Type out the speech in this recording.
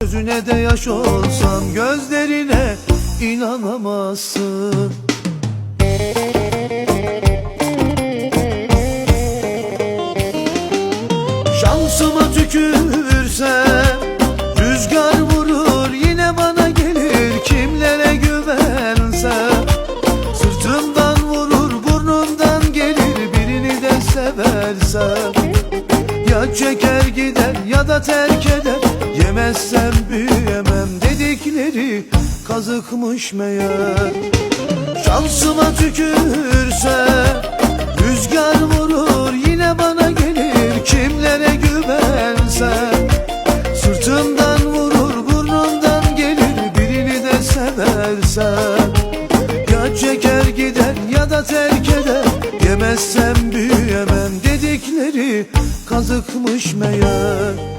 Gözüne de yaş olsam gözlerine inanamazsın. Şansıma tükürsem Rüzgar vurur yine bana gelir Kimlere güvensem Sırtımdan vurur burnumdan gelir Birini de seversem Çeker gider ya da terk eder. Yemezsem büyüyemem dedikleri Kazıkmış meğer. Şansıma tükürse Rüzgar vurur yine bana gelir. Kimlere güvensem Sırtımdan vurur burnumdan gelir. Birini de seversem da terk eder. Yemezsem büyüyemem. Dedikleri Kazıkmış meğer